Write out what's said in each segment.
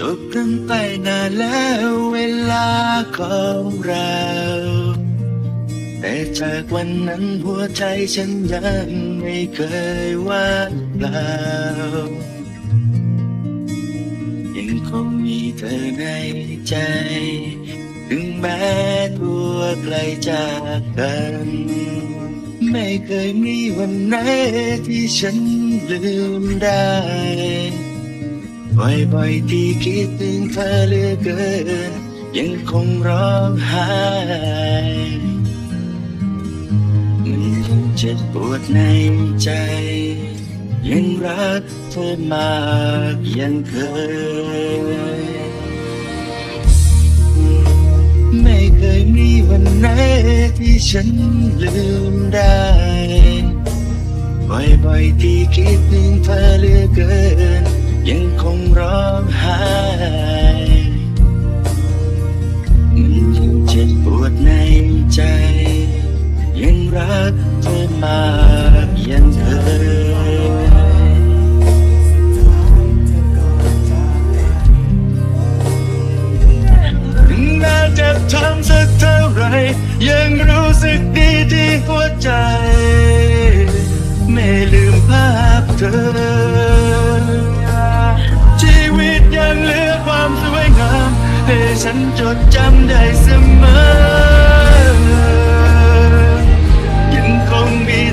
จบกันไปนานแล้วเวลาของเรา แต่จากวันนั้นหัวใจฉันยังไม่เคยว่างเปล่า ยังคงมีเธอในใจ ถึงแม้ตัวไกลจากกัน ไม่เคยมีวันไหนที่ฉันลืมได้ บ่อยๆที่คิดถึงเธอเหลือเกิน ยังคงร้องไห้มันยังเจ็บปวดในใจ ยังรักเธอมากยังเคย ไม่เคยมีวันไหนที่ฉันลืมได้บ่อยๆที่คิดถึงเธอเหลือเกิน รักเธอมากยังเคยถึงแม้จะทำสักเท่าไร ยังรู้สึกดีที่หัวใจ ไม่ลืมภาพเธอ ชีวิตยังเหลือความสวยงาม ให้ฉันจดจำได้เสมอ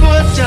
หัวใจ